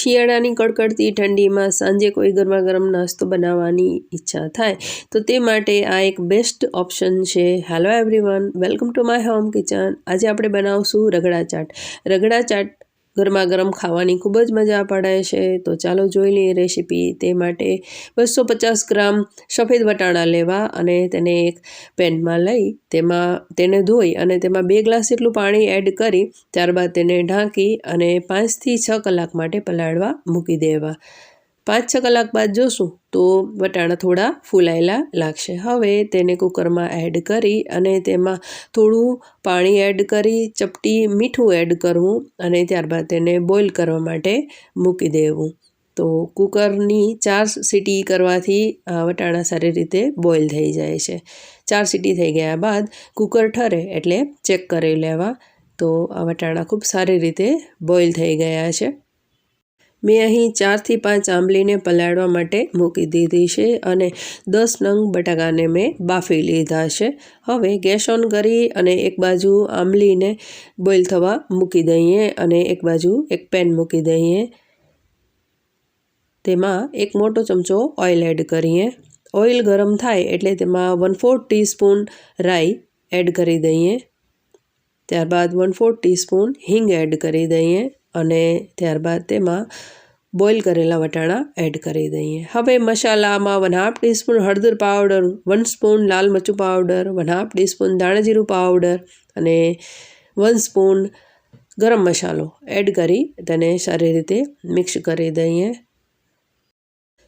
શિયાળાની કડકડતી ઠંડીમાં સાંજે કોઈ ગરમા ગરમ નાસ્તો બનાવવાની ઈચ્છા થાય, તો તે માટે આ એક બેસ્ટ ઓપ્શન છે. Hello everyone welcome to my home kitchen આજે આપણે બનાવશું રગડા ચાટ. રગડા ચાટ ગરમા ગરમ ખાવાની ખૂબ જ મજા પડે છે. તો ચાલો જોઈ લઈએ રેસીપી તે માટે બસો પચાસ ગ્રામ સફેદ વટાણા લેવા અને તેને એક પેનમાં લઈ તેમાં તેને ધોઈ અને તેમાં બે ગ્લાસ જેટલું પાણી એડ કરી ત્યારબાદ તેને ઢાંકી અને પાંચથી છ કલાક માટે પલાળવા મૂકી દેવા. પાંચ છ કલાક બાદ જોશું તો વટાણા થોડા ફૂલાયેલા લાગશે. હવે તેને કુકરમાં એડ કરી અને તેમાં થોડું પાણી એડ કરી, ચપટી મીઠું એડ કરવું અને ત્યારબાદ તેને બોઇલ કરવા માટે મૂકી દેવું. તો કુકરની ચાર સીટી કરવાથી વટાણા સારી રીતે બોઇલ થઈ જાય છે. ચાર સીટી થઈ ગયા બાદ કુકર ઠરે એટલે ચેક કરી લેવા. તો આ વટાણા ખૂબ સારી રીતે બોઇલ થઈ ગયા છે. મેં અહીં ચારથી પાંચ આંબલીને પલાળવા માટે મૂકી દીધી છે અને દસ નંગ બટાકાને મેં બાફી લીધા છે. હવે ગેસ ઓન કરી અને એક બાજુ આંબલીને બોઇલ થવા મૂકી દઈએ અને એક બાજુ એક પેન મૂકી દઈએ. તેમાં એક મોટો ચમચો ઓઇલ એડ કરીએ. ઓઇલ ગરમ થાય એટલે તેમાં વન ફોર્થ ટીસ્પૂન રાઈ એડ કરી દઈએ. ત્યારબાદ વન ફોર્થ ટીસ્પૂન હિંગ એડ કરી દઈએ. અને ત્યારબાદ તેમાં બોઇલ કરેલા વટાણા એડ કરી દઈએ. હવે મસાલામાં વન હાફ ટીસ્પૂન હળદર પાવડર વન સ્પૂન લાલ મરચું પાવડર વન હાફ ટીસ્પૂન દાણાજીરું પાવડર અને વન સ્પૂન ગરમ મસાલો એડ કરી તેને સારી રીતે મિક્સ કરી દઈએ.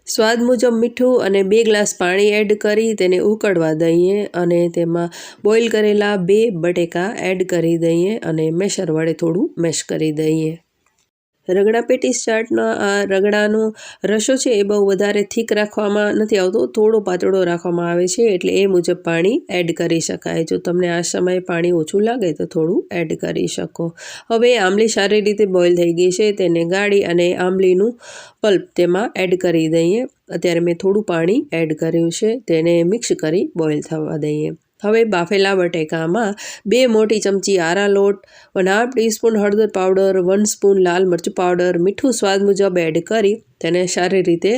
સ્વાદ મુજબ મીઠું અને બે ગ્લાસ પાણી એડ કરી તેને ઉકળવા દઈએ અને તેમાં બોઇલ કરેલા બે બટેકા એડ કરી દઈએ અને મેશર વડે થોડું મેશ કરી દઈએ. રગડા પેટીસ ચાટનો આ રગડાનો રસો છે એ બહુ વધારે થીક રાખવામાં નથી આવતો, થોડો પાતળો રાખવામાં આવે છે એટલે એ મુજબ પાણી એડ કરી શકાય. જો તમને આ સમયે પાણી ઓછું લાગે તો થોડું એડ કરી શકો. હવે આંબલી સારી રીતે બોઇલ થઈ ગઈ છે, તેને ગાળી અને આંબલીનું પલ્પ તેમાં એડ કરી દઈએ. અત્યારે મેં થોડું પાણી એડ કર્યું છે, તેને મિક્સ કરી બોઇલ થવા દઈએ. હવે બાફેલા બટેકામાં બે મોટી ચમચી આરા લોટ વન હાફ ટીસ્પૂન હળદર પાવડર વન સ્પૂન લાલ મરચું પાવડર મીઠું સ્વાદ મુજબ એડ કરી તેને સારી રીતે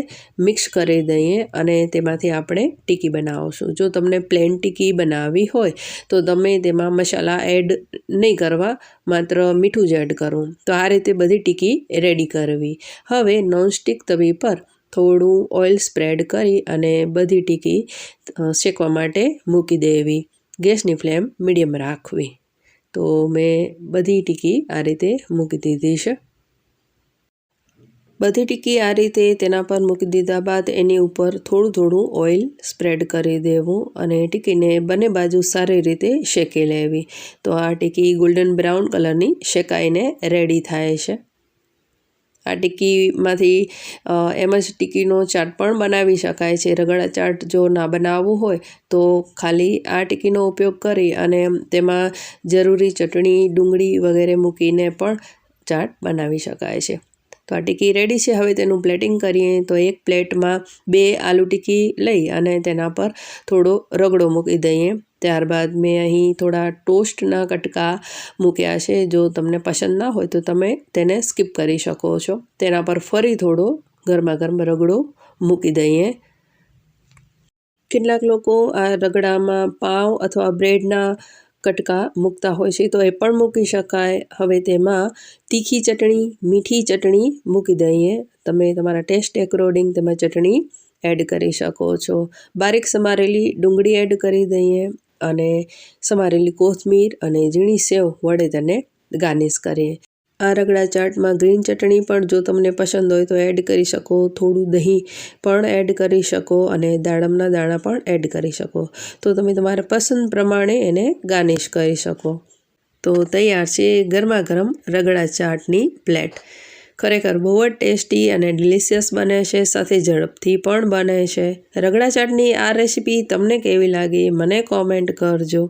મિક્સ કરી દઈએ અને તેમાંથી આપણે ટીકી બનાવશું. જો તમને પ્લેન ટીકી બનાવવી હોય, તો તમે તેમાં મસાલા એડ નહીં કરવા, માત્ર મીઠું જ એડ કરવું તો આ રીતે બધી ટીકી રેડી કરવી. હવે નોનસ્ટિક તવી પર થોડું ઓઇલ સ્પ્રેડ કરી અને બધી ટીકી શેકવા માટે મૂકી દેવી. ગેસની ફ્લેમ મીડિયમ રાખવી. તો મેં બધી ટીકી આ રીતે મૂકી દીધી છે. બધી ટીકી આ રીતે તેના પર મૂકી દીધા બાદ એની ઉપર થોડું થોડું ઓઇલ સ્પ્રેડ કરી દેવું અને ટીકીને બંને બાજુ સારી રીતે શેકી લેવી. તો આ ટીકી ગોલ્ડન બ્રાઉન કલરની શેકાઈને રેડી થાય છે. આ ટિક્કીમાંથી એમ જ ટિક્કીનો ચાટ પણ બનાવી શકાય છે. રગડા ચાટ જો ના બનાવવું હોય, તો ખાલી આ ટિક્કીનો ઉપયોગ કરી અને તેમાં જરૂરી ચટણી, ડુંગળી વગેરે મૂકીને પણ ચાટ બનાવી શકાય છે. તો આ ટીકી રેડી છે. હવે તેનું પ્લેટિંગ કરીએ તો એક પ્લેટમાં બે આલુ ટિક્કી લઈ અને તેના પર થોડો રગડો મૂકી દઈએ. ત્યારબાદ મેં અહીં થોડા ટોસ્ટના કટકા મૂક્યા છે. જો તમને પસંદ ના હોય તો તમે તેને સ્કીપ કરી શકો છો. તેના પર ફરી થોડો ગરમા ગરમ રગડો મૂકી દઈએ. કેટલાક લોકો આ રગડામાં પાઉં અથવા બ્રેડના કટકા મૂકતા હોય છે, તો એ પણ મૂકી શકાય. હવે તેમાં તીખી ચટણી, મીઠી ચટણી મૂકી દઈએ. તમે તમારા ટેસ્ટ એકોર્ડિંગ તેમાં ચટણી એડ કરી શકો છો. બારીક સમારેલી ડુંગળી એડ કરી દઈએ અને સમારેલી કોથમીર અને ઝીણી સેવ વડે તેને ગાર્નિશ કરીએ. આ રગડા ચાટમાં ગ્રીન ચટણી પણ જો તમને પસંદ હોય તો એડ કરી શકો, થોડું દહીં પણ એડ કરી શકો અને દાડમના દાણા પણ એડ કરી શકો. તો તમે તમારા પસંદ પ્રમાણે એને ગાર્નિશ કરી શકો. તો તૈયાર છે ગરમા ગરમ રગડા ચાટની પ્લેટ. ખરેખર બહુ જ ટેસ્ટી અને ડિલિશિયસ બને છે, સાથે ઝડપથી પણ બને છે. રગડા ચાટની આ રેસીપી તમને કેવી લાગી, મને કોમેન્ટ કરજો.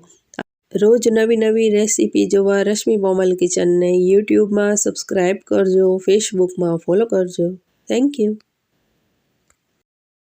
રોજ નવી નવી રેસીપી જોવા રશ્મિ પોમલ કિચનને યુટ્યુબમાં સબસ્ક્રાઈબ કરજો, ફેસબુકમાં ફોલો કરજો. Thank you.